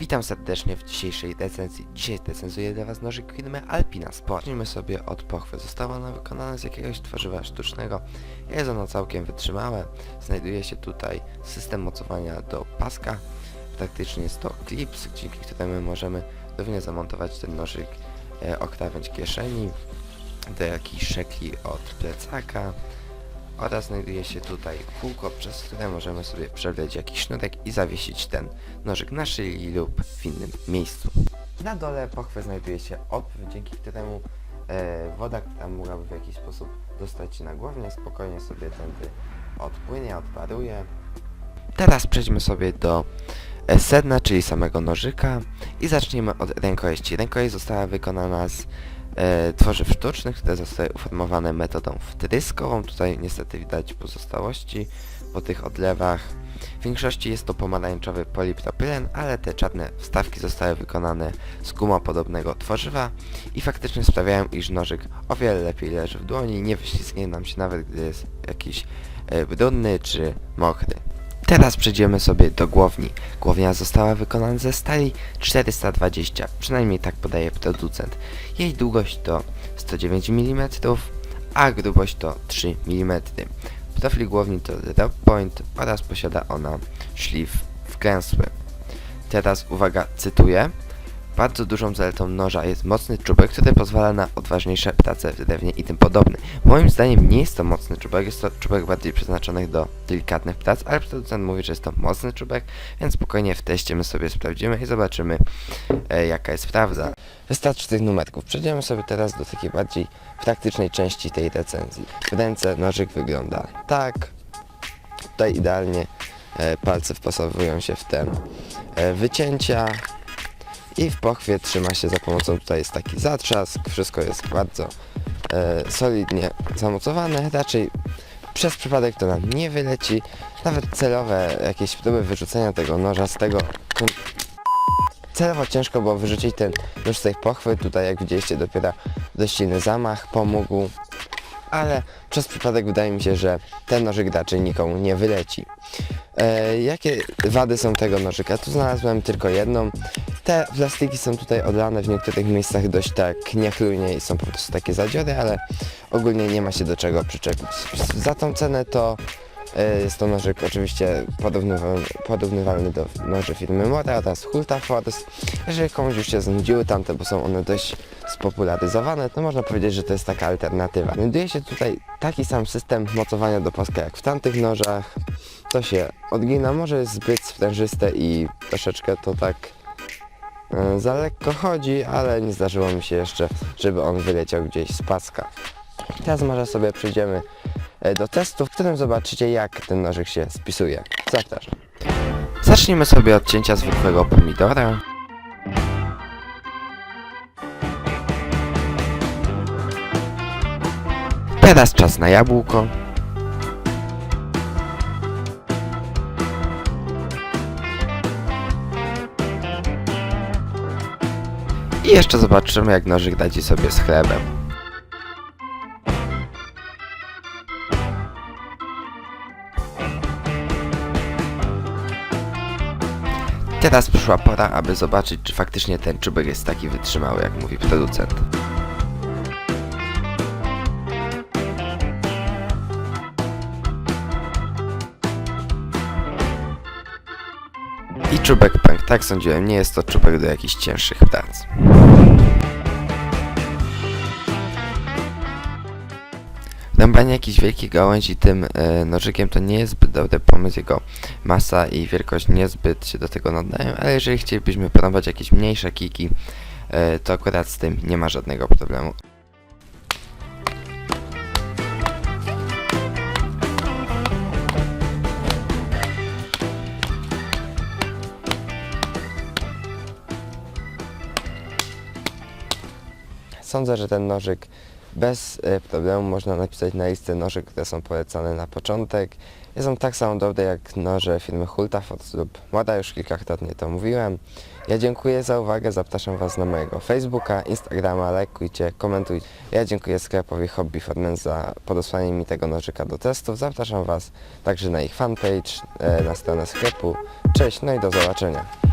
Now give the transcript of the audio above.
Witam serdecznie w dzisiejszej recenzji. Dzisiaj recenzuję dla Was nożyk firmy Alpina Sport. Zacznijmy sobie od pochwy. Została ona wykonana z jakiegoś tworzywa sztucznego. Jest ono całkiem wytrzymałe. Znajduje się tutaj system mocowania do paska. Praktycznie jest to klips, dzięki któremu możemy równie zamontować ten nożyk e, kieszeni, do jakichś szekli od plecaka oraz znajduje się tutaj kółko, przez które możemy sobie przewleć jakiś sznurek i zawiesić ten nożyk na szyi lub w innym miejscu. Na dole pochwy znajduje się otwór, dzięki któremu e, woda, która mogłaby w jakiś sposób dostać się na głownię, spokojnie sobie tędy odpłynie, odparuje. Teraz przejdźmy sobie do e, sedna, czyli samego nożyka i zacznijmy od rękojeści. Rękojeść została wykonana z e, tworzyw sztucznych, które zostały uformowane metodą wtryskową. Tutaj niestety widać pozostałości po tych odlewach. W większości jest to pomarańczowy polipropylen, ale te czarne wstawki zostały wykonane z gumopodobnego tworzywa i faktycznie sprawiają, iż nożyk o wiele lepiej leży w dłoni, nie wyślizgnie nam się nawet gdy jest jakiś e, brudny czy mokry. Teraz przejdziemy sobie do głowni. Głownia została wykonana ze stali 420, przynajmniej tak podaje producent. Jej długość to 109 mm, a grubość to 3 mm. Profil głowni to drop point oraz posiada ona szlif wklęsły. Teraz uwaga, cytuję. Bardzo dużą zaletą noża jest mocny czubek, który pozwala na odważniejsze prace w drewnie i tym podobne. Moim zdaniem nie jest to mocny czubek, jest to czubek bardziej przeznaczony do delikatnych prac, ale producent mówi, że jest to mocny czubek, więc spokojnie w teście my sobie sprawdzimy i zobaczymy e, jaka jest prawda. Wystarczy tych numerków. Przejdziemy sobie teraz do takiej bardziej praktycznej części tej recenzji. W ręce nożyk wygląda tak. Tutaj idealnie e, palce wpasowują się w te e, wycięcia i w pochwie trzyma się za pomocą, tutaj jest taki zatrzask, wszystko jest bardzo e, solidnie zamocowane, raczej przez przypadek to nam nie wyleci, nawet celowe jakieś próby wyrzucenia tego noża z tego celowo ciężko było wyrzucić ten nóż z tej pochwy, tutaj jak widzieliście dopiero dość silny zamach pomógł, ale przez przypadek wydaje mi się, że ten nożyk raczej nikomu nie wyleci. E, jakie wady są tego nożyka? Tu znalazłem tylko jedną. Te plastiki są tutaj odlane w niektórych miejscach dość tak niechlujnie i są po prostu takie zadziory, ale ogólnie nie ma się do czego przyczepić. Za tą cenę to jest to nożyk oczywiście porównywalny, do noży firmy Mora oraz Hulta Force. Jeżeli komuś już się znudziły tamte, bo są one dość spopularyzowane, to można powiedzieć, że to jest taka alternatywa. Znajduje się tutaj taki sam system mocowania do paska jak w tamtych nożach. To się odgina, może jest zbyt sprężyste i troszeczkę to tak e, za lekko chodzi, ale nie zdarzyło mi się jeszcze, żeby on wyleciał gdzieś z paska. Teraz może sobie przejdziemy e, do testu, w którym zobaczycie jak ten nożyk się spisuje. Zapraszam. Zacznijmy sobie od cięcia zwykłego pomidora. Teraz czas na jabłko. I jeszcze zobaczymy jak nożyk radzi sobie z chlebem. Teraz przyszła pora, aby zobaczyć, czy faktycznie ten czubek jest taki wytrzymały, jak mówi producent. I czubek pęk, tak sądziłem, nie jest to czubek do jakichś cięższych prac. Rąbanie jakichś wielkich gałęzi tym e, nożykiem to nie jest zbyt dobry pomysł, jego masa i wielkość niezbyt się do tego nadają, ale jeżeli chcielibyśmy porąbać jakieś mniejsze kiki, e, to akurat z tym nie ma żadnego problemu. Sądzę, że ten nożyk bez e, problemu można napisać na listę noży, które są polecane na początek. On tak samo dobry jak noże firmy Hultafort lub Moda, już kilkakrotnie to mówiłem. Ja dziękuję za uwagę, zapraszam Was na mojego Facebooka, Instagrama, lajkujcie, komentujcie. Ja dziękuję sklepowi Hobby Formen za podesłanie mi tego nożyka do testów. Zapraszam Was także na ich fanpage, e, na stronę sklepu. Cześć, no i do zobaczenia.